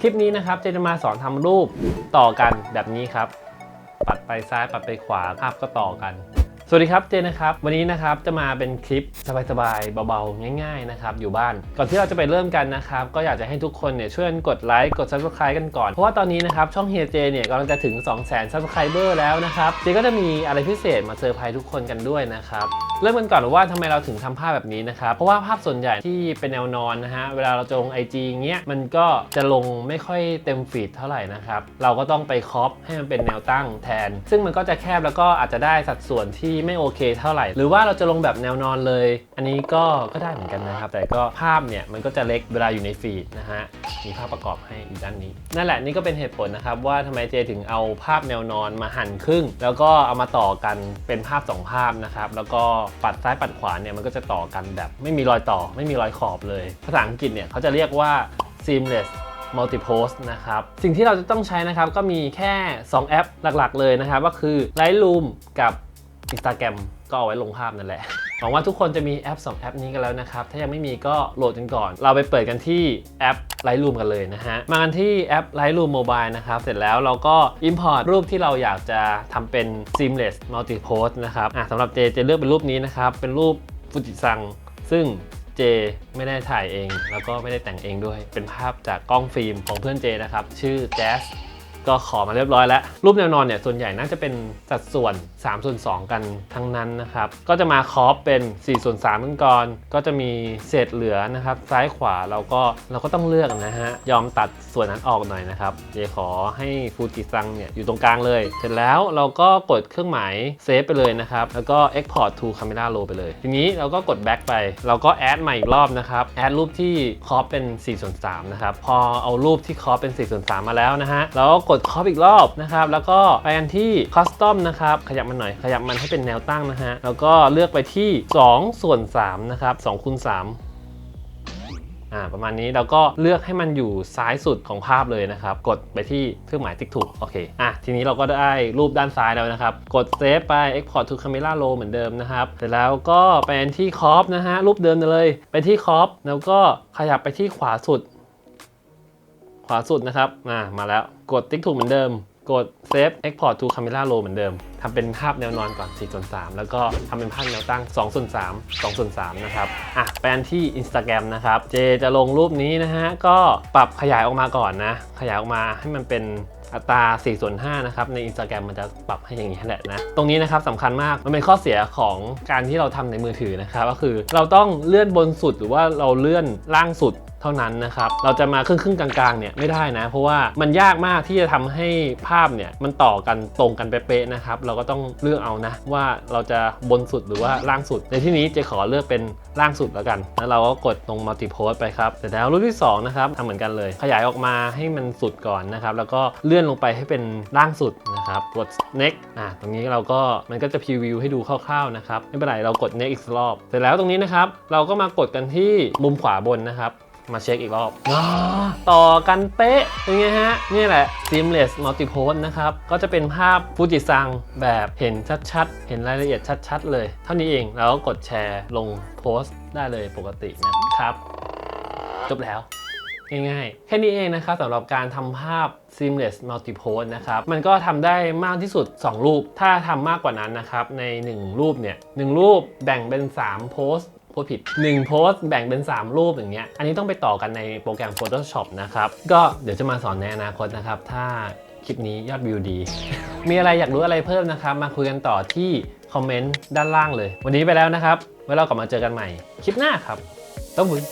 คลิปนี้นะครับเจจะมาสอนทำรูปต่อกันแบบนี้ครับ ปัดไปซ้ายปัดไปขวาภาพก็ต่อกัน สวัสดีครับเจนะครับ วันนี้นะครับจะมาเป็นคลิปสบายๆเบาๆ ง่ายๆนะครับอยู่บ้านก่อนที่เราจะไปเริ่มกันนะครับก็อยากจะให้ทุกคนเนี่ยช่วยกันกดไลค์กด subscribe กันก่อน เพราะว่าตอนนี้นะครับช่องเฮียเจเนี่ยกำลังจะถึง 2 0 0 0 0 0 subscriber แล้วนะครับเจก็จะมีอะไรพิเศษมาเซอร์ไพรส์ทุกคนกันด้วยนะครับเริ่มกันก่อนว่าทำไมเราถึงทำภาพแบบนี้นะครับเพราะว่าภาพส่วนใหญ่ที่เป็นแนวนอนนะฮะเวลาเราจะลง IG เงี้ยมันก็จะลงไม่ค่อยเต็มฟีดเท่าไหร่นะครับเราก็ต้องไปครอปให้มันเป็นแนวตั้งแทน ซึ่งมันก็จะแคบแล้วก็อาจจะได้สัดส่วนที่ไม่โอเคเท่าไหร่ หรือว่าเราจะลงแบบแนวนอนเลย อันนี้ก็ก็ได้เหมือนกันนะครับ แต่ก็ภาพเนี่ยมันก็จะเล็กเวลาอยู่ในฟีดนะฮะมีภาพประกอบให้อยู่ด้านนี้ นั่นแหละนี่ก็เป็นเหตุผลนะครับว่าทำไมเจถึงเอาภาพแนวนอนมาหั่นครึ่ง แล้วก็เอามาต่อกันเป็นภาพสองภาพนะครับแล้วก็ปัดซ้ายปัดขวาเนี่ยมันก็จะต่อกันแบบ ไม่มีรอยต่อ ไม่มีรอยขอบเลย ภาษาอังกฤษเนี่ยเขาจะเรียกว่า seamless multipose นะครับ สิ่งที่เราจะต้องใช้นะครับ ก็มีแค่ 2 แอปหลักๆ เลยนะครับ ก็คือ Lightroom กับ Instagram ก็เอาไว้ลงภาพนั่นแหละ หวังว่าทุกคนจะมีแอป 2 แอปนี้กันแล้วนะครับ ถ้ายังไม่มีก็โหลดกันก่อน เราไปเปิดกันที่แอป Lightroom กันเลยนะฮะ มากันที่แอป Lightroom Mobile นะครับ เสร็จแล้วเราก็ Import รูปที่เราอยากจะทำเป็น seamless multipose นะครับอะสำหรับเจเจเลือกเป็นรูปนี้นะครับ เป็นรูปฟูจิซัง ซึ่งเจไม่ได้ถ่ายเอง แล้วก็ไม่ได้แต่งเองด้วย เป็นภาพจากกล้องฟิล์มของเพื่อนเจนะครับ ชื่อ Jazz ก็ขอมาเรียบร้อยแล้ว รูปแนวนอนเนี่ยส่วนใหญ่น่าจะเป็นสัดส่วน3ส่วน2 กันทั้งนั้นนะครับ ก็จะมาครอปเป็น4ส่วน3กันก่อน ก็จะมีเศษเหลือนะครับ ซ้ายขวาเราก็เราก็ต้องเลือกนะฮะ ยอมตัดส่วนนั้นออกหน่อยนะครับเจขอให้ฟูจิซังเนี่ยอยู่ตรงกลางเลย เสร็จแล้วเราก็กดเครื่องหมายเซฟไปเลยนะครับ แล้วก็ export to camera raw ไปเลย ทีนี้เราก็กด back ไป เราก็แอดใหม่อีกรอบนะครับ แอดรูปที่ครอปเป็น4ส่วน3นะครับ พอเอารูปที่ครอปเป็น4ส่วน3มาแล้วนะฮะเราก็กดคอปอีกรอบนะครับ แล้วก็ไปกันที่ custom นะครับ ขยับมันหน่อย ขยับมันให้เป็นแนวตั้งนะฮะ แล้วก็เลือกไปที่2ส่วน3นะครับ2คูณ3อ่าประมาณนี้เราก็เลือกให้มันอยู่ซ้ายสุดของภาพเลยนะครับ กดไปที่เครื่องหมายติ๊กถูกโอเคอะทีนี้เราก็ได้รูปด้านซ้ายแล้วนะครับ กดเซฟไป Export to Camera Raw เหมือนเดิมนะครับเสร็จแล้วก็ไปที่คอปนะฮะรูปเดิมเลย ไปที่คอปแล้วก็ขยับไปที่ขวาสุด ขวาสุดนะครับมามาแล้วกดติ๊กถูกเหมือนเดิม กด Save Export to Camera Raw เหมือนเดิมทำเป็นภาพแนวนอนก่อน4ส่วน3แล้วก็ทำเป็นภาพแนวตั้ง2ส่วน3 2ส่วน3นะครับอะไปอันที่ Instagram นะครับ เจจะลงรูปนี้นะฮะ ก็ปรับขยายออกมาก่อนนะ ขยายออกมาให้มันเป็นอัตรา4ส่วน5นะครับ ใน Instagram มันจะปรับให้อย่างนี้แหละนะ ตรงนี้นะครับสำคัญมาก มันเป็นข้อเสียของการที่เราทำในมือถือนะครับ ก็คือเราต้องเลื่อนบนสุดหรือว่าเราเลื่อนล่างสุด เท่านั้นนะครับ เราจะมาครึ่งครึ่งๆกลางๆเนี่ยไม่ได้นะ เพราะว่ามันยากมากที่จะทำให้ภาพเนี่ยมันต่อกันตรงกันเป๊ะๆนะครับ เราก็ต้องเลือกเอานะ ว่าเราจะบนสุดหรือว่าล่างสุด ในที่นี้จะขอเลือกเป็นล่างสุดแล้วกัน แล้วเราก็กดตรง multi post ไปครับเสร็จแล้วรูปที่สองนะครับทำเหมือนกันเลย ขยายออกมาให้มันสุดก่อนนะครับ แล้วก็เลื่อนลงไปให้เป็นล่างสุดนะครับกด next อ่าตรงนี้เราก็มันก็จะพรีวิวให้ดูคร่าวๆนะครับไม่เป็นไรเรากด next อีกรอบเสร็จแล้วตรงนี้นะครับเราก็มากดกันที่มุมขวาบนนะครับ มาเช็คอีกรอบว้าต่อกันเป๊ะเป็นไงฮะ นี่แหละ seamless multipose นะครับ ก็จะเป็นภาพฟูจิซังแบบเห็นชัดๆ เห็นรายละเอียดชัดๆ เลย เท่านี้เองแล้วก็กดแชร์ลงโพสต์ได้เลยปกตินะครับ จบแล้วง่ายๆ แค่นี้เองนะครับสำหรับการทำภาพ seamless multipose นะครับ มันก็ทำได้มากที่สุด 2 รูป ถ้าทำมากกว่านั้นนะครับ ใน 1 รูปเนี่ยหนึ่งรูปแบ่งเป็น 3 โพสต์ พูดผิด1โพสต์แบ่งเป็น 3 รูปอย่างเงี้ย อันนี้ต้องไปต่อกันในโปรแกรม Photoshop นะครับ ก็เดี๋ยวจะมาสอนในอนาคตนะครับ ถ้าคลิปนี้ยอดวิวดี มีอะไรอยากรู้อะไรเพิ่มนะครับ มาคุยกันต่อที่คอมเมนต์ด้านล่างเลย วันนี้ไปแล้วนะครับ ไว้เรากลับมาเจอกันใหม่ คลิปหน้าครับ ต้องบุญ